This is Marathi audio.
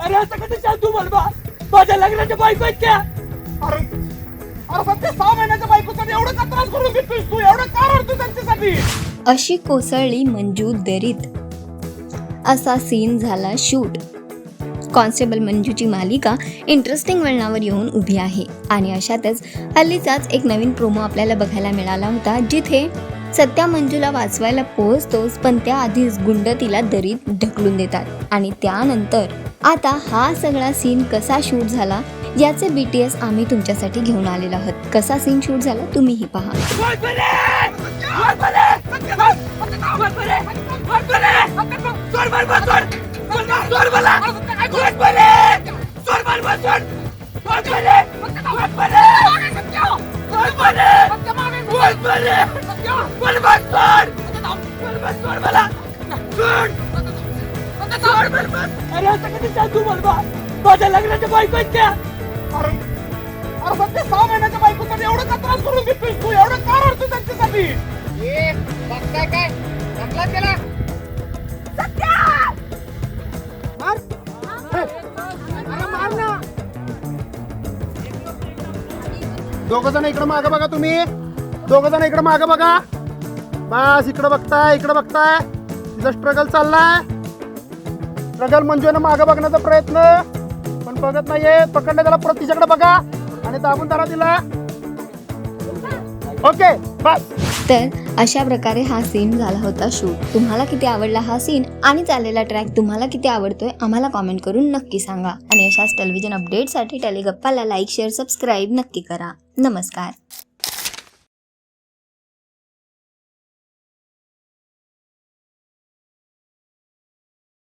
अरे असं कसं शांतू बोलबा? माझ्या लग्नाच्या बायको आहेत त्या अरे अरे सध्या सहा महिन्याच्या बायकोसाठी एवढं का त्रास करून घेतोयस तू? एवढं का रडतो त्यांच्यासाठी? अशी कोसळली मंजू दरीत. असा सीन झाला शूट. कॉन्स्टेबल मंजूची मालिका इंटरेस्टिंग वळणावर येऊन उभी आहे आणि अशातच हल्लीचाच एक नवीन प्रोमो आपल्याला बघायला मिळाला होता जिथे सत्या मंजूला वाचवायला पोहोचतोच पण त्याआधीच गुंड तिला दरीत ढकलून देतात आणि त्यानंतर आता हा सगळा सीन कसा शूट झाला याचे बी टी एस आम्ही तुमच्यासाठी घेऊन आलेलो आहोत कसा सीन शूट झाला तुम्हीही पहा अरे असं माझ्या लग्नाच्या बायको आहेत त्या अरे अरे सध्या सहा महिन्याच्या एवढं का त्रास करून तू एवढं का रडतो त्यांच्यासाठी काय दोघ जण इकडे मागं बघा तुम्ही. दोघ जण इकडे मागं बघा. बस इकडे बघताय इकडे बघताय. तिचा स्ट्रगल चाललाय. स्ट्रगल मंजूने म्हणजे मागं बघण्याचा प्रयत्न. पण बघत नाहीये. पकडलं त्याला परत तिच्याकडे बघा. आणि दाबून धरा तिला. ओके बस. तर अशा प्रकारे हा सीन झाला होता शूट तुम्हाला किती आवडला हा सीन आणि चाललेला ट्रॅक तुम्हाला किती आवडतोय आम्हाला कॉमेंट करून नक्की सांगा. आणि अशाच टेलिव्हिजन अपडेटसाठी टेलिगप्पाला लाईक शेअर सबस्क्राईब नक्की करा. नमस्कार.